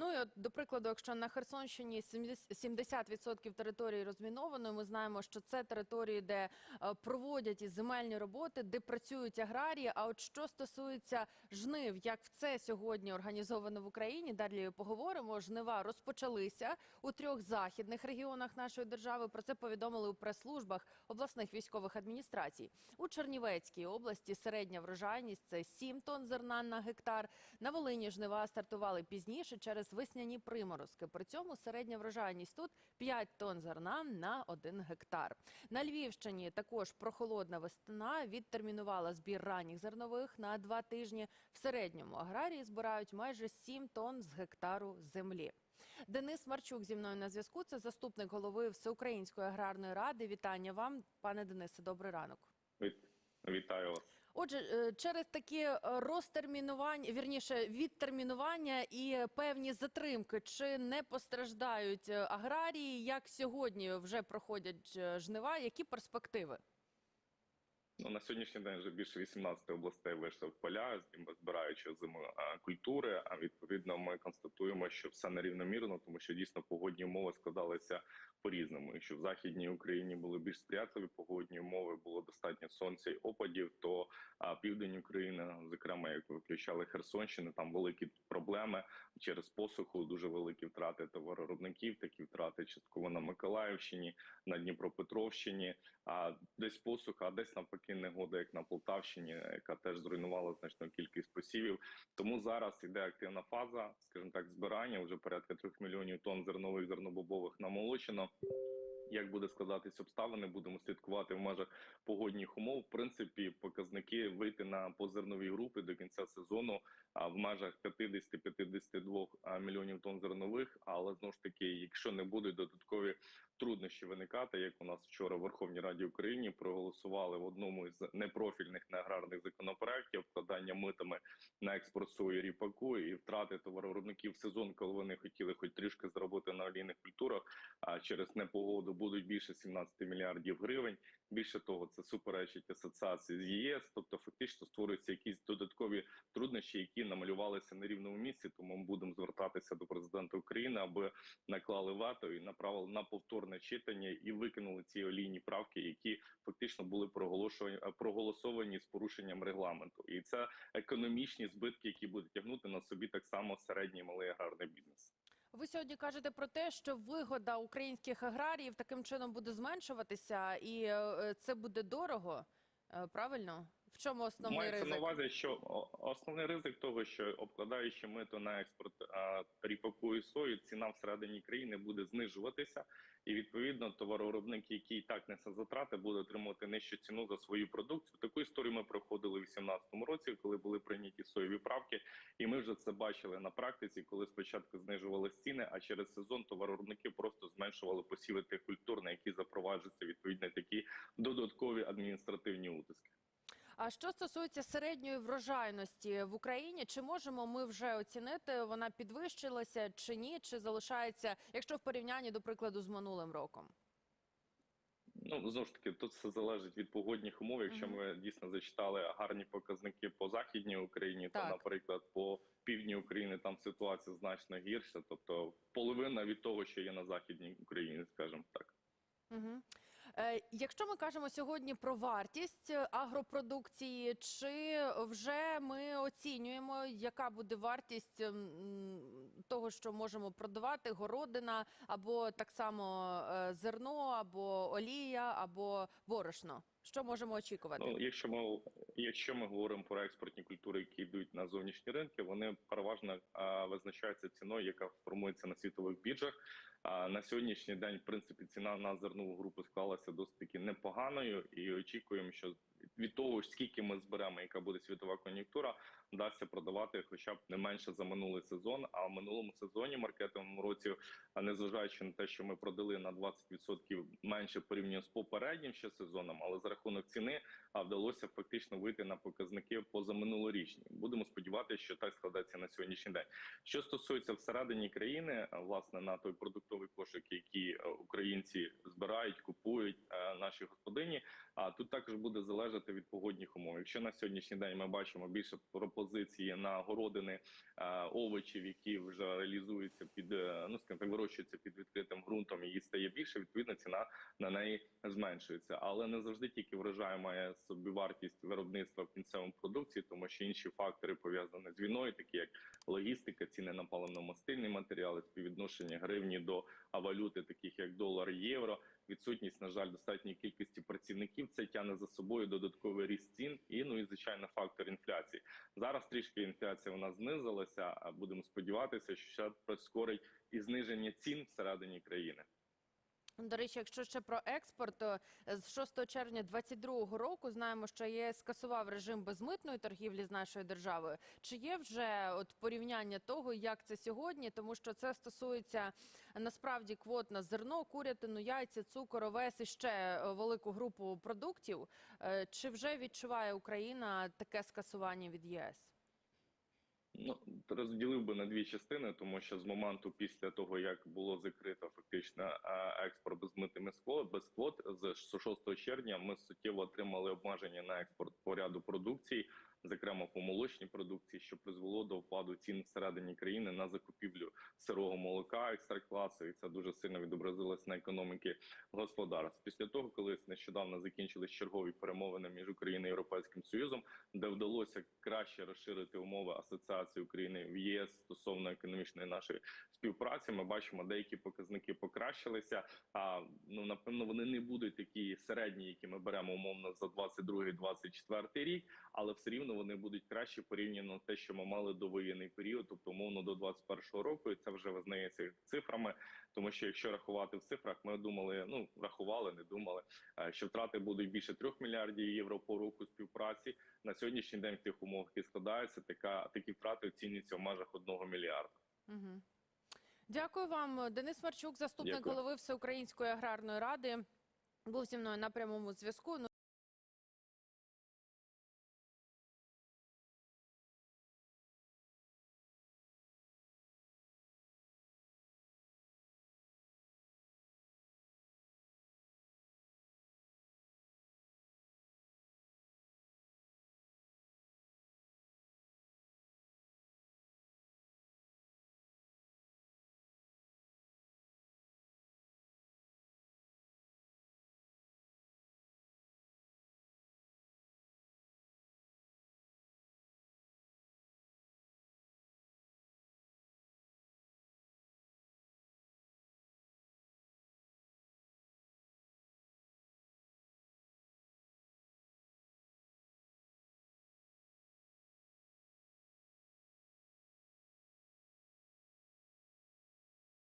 Ну і от до прикладу, якщо на Херсонщині 70% 70% території розміновано, ми знаємо, що це території, де е, проводять і земельні роботи, де працюють аграрії. А от що стосується жнив, як це сьогодні організовано в Україні, далі поговоримо. Жнива розпочалися у трьох західних регіонах нашої держави. Про це повідомили у прес-службах обласних військових адміністрацій. У Чернівецькій області середня врожайність це 7 тонн зерна на гектар. На Волині жнива стартували пізніше через весняні приморозки. При цьому середня врожайність тут 5 тонн зерна на 1 гектар. На Львівщині також прохолодна весна відтермінувала збір ранніх зернових на два тижні. В середньому аграрії збирають майже 7 тонн з гектару землі. Денис Марчук зі мною на зв'язку. Це заступник голови Всеукраїнської аграрної ради. Вітання вам, пане Денисе. Добрий ранок. Вітаю вас. Отже, е, через такі е, розтермінування, вірніше відтермінування і певні затримки, чи не постраждають е, аграрії? Як сьогодні вже проходять жнива? Які перспективи? Ну на сьогоднішній день вже більше 18 областей вийшли в поля, збираючи зиму культури. А відповідно, ми констатуємо, що все нерівномірно, тому що дійсно погодні умови складалися по-різному. Якщо в західній Україні були більш сприятливі погодні умови, було достатньо сонця й опадів, то а, південь України, зокрема, як ви включали Херсонщину, там великі проблеми через посуху, дуже великі втрати товароробників, такі втрати частково на Миколаївщині, на Дніпропетровщині. А десь посуха, а десь навпаки негода, як на Полтавщині, яка теж зруйнувала значну кількість посівів. Тому зараз іде активна фаза, скажімо так, збирання. Вже порядка трьох мільйонів тонн зернових зернобобових намолочено. Як буде складатись обставини, будемо слідкувати в межах погодних умов. В принципі, показники вийти на позернові групи до кінця сезону в межах 50-52 мільйонів тонн зернових. Але знову ж таки, якщо не будуть додаткові труднощі виникати, як у нас вчора в Верховній Раді України проголосували в одному із непрофільних неаграрних законопроєктів вкладання митами на експорт сої ріпаку і втрати товаровиробників в сезон, коли вони хотіли хоч трішки заробити на олійних культурах, а через непогоду будуть більше 17 мільярдів гривень. Більше того, це суперечить асоціації з ЄС, тобто фактично створюються якісь додаткові труднощі, які намалювалися на рівному місці. Тому ми будемо звертатися до президента України, аби наклали вето і направили на повторне читання і викинули ці олійні правки, які фактично були проголошені проголосовані з порушенням регламенту. І це економічні збитки, які будуть тягнути на собі так само середній малий аграрний бізнес. Ви сьогодні кажете про те, що вигода українських аграріїв таким чином буде зменшуватися, і е, це буде дорого. Е, Правильно? В чому основний Мається ризик? на увазі, що основний ризик того, що обкладаючи мито на експорт ріпаку і сої, ціна всередині країни буде знижуватися, і відповідно товаровиробник, який і так несе затрати, буде отримувати нижчу ціну за свою продукцію. Таку історію ми проходили у 2018 році, коли були прийняті соєві правки, і ми вже це бачили на практиці, коли спочатку знижували ціни, а через сезон товаровиробники просто зменшували посіви тих культур, на які запроваджуються відповідно такі додаткові адміністративні утиски. А що стосується середньої врожайності в Україні, чи можемо ми вже оцінити, вона підвищилася чи ні, чи залишається, якщо в порівнянні, до прикладу, з минулим роком? Ну знову ж таки, тут все залежить від погодних умов. Якщо ми дійсно зачитали гарні показники по західній Україні, то, наприклад, по півдні України там ситуація значно гірша, тобто половина від того, що є на західній Україні, скажімо так. Угу. Е, якщо ми кажемо сьогодні про вартість агропродукції, чи вже ми оцінюємо, яка буде вартість того, що можемо продавати, городина, або так само е, зерно, або олія, або борошно? Що можемо очікувати? Ну, якщо ми якщо ми говоримо про експортні культури, які йдуть на зовнішні ринки, вони переважно а, визначаються ціною, яка формується на світових біржах. А на сьогоднішній день, в принципі, ціна на зернову групу склалася досить таки непоганою, і очікуємо, що від того, скільки ми зберемо, яка буде світова кон'юнктура, вдасться продавати, хоча б не менше за минулий сезон. А в минулому сезоні маркетинговому році, незважаючи на те, що ми продали на 20% менше порівняно з попереднім ще сезоном, але за рахунок ціни а вдалося фактично вийти на показники позаминулорічні. минулорічні. Будемо сподіватися, що так складеться на сьогоднішній день. Що стосується всередині країни, власне на той продуктовий кошик, який е, українці збирають, купують е, наші господині. А тут також буде залежати від погодних умов. Якщо на сьогоднішній день ми бачимо більше пропозиції на городини е, овочів, які вже реалізуються під е, ну скажімо так, вирощуються під відкритим ґрунтом, її стає більше. Відповідно, ціна на неї зменшується. Але не завжди тільки врожай має собівартість виробництва в кінцевому продукції, тому що інші фактори пов'язані з війною, такі як логістика, ціни на паливно-мастильні матеріали, співвідношення гривні до валюти, таких як долар, євро. Відсутність, на жаль, достатньої кількості працівників це тягне за собою додатковий ріст цін і ну і звичайно фактор інфляції. Зараз трішки інфляція у знизилася. А будемо сподіватися, що ще прискорить і зниження цін всередині країни. До речі, якщо ще про експорт, то з 6 червня 2022 року знаємо, що ЄС скасував режим безмитної торгівлі з нашою державою. Чи є вже от порівняння того, як це сьогодні? Тому що це стосується насправді квот на зерно, курятину, яйця, цукор, овес і ще е, велику групу продуктів. Е, Чи вже відчуває Україна таке скасування від єС? Ну розділив би на дві частини, тому що з моменту після того як було закрито фактично експорт експорт безмитими скло без квот, з 6 червня ми суттєво отримали обмеження на експорт по ряду продукції, зокрема по молочній продукції, що призвело до впаду цін всередині країни на закупівлю сирого молока екстракт-класу, і це дуже сильно відобразилось на економіки господарств. Після того, коли нещодавно закінчились чергові перемовини між Україною і Європейським Союзом, де вдалося краще розширити умови асоціації України в єс стосовно економічної нашої співпраці, ми бачимо, деякі показники покращилися. А ну напевно вони не будуть такі середні, які ми беремо умовно за 22-24 рік, але все рівно вони будуть краще порівняно те, що ми мали до воєнний період, тобто умовно до 21 року, і це вже визнається цифрами. Тому що якщо рахувати в цифрах, ми думали, ну рахували, не думали, е, що втрати будуть більше 3 мільярдів євро по року співпраці. На сьогоднішній день в тих умовах, які складаються, така такі втрати оцінюються в межах 1 мільярда. Угу. Дякую вам, Денис Марчук, заступник Дякую. голови Всеукраїнської аграрної ради. Був зі мною на прямому зв'язку. Ну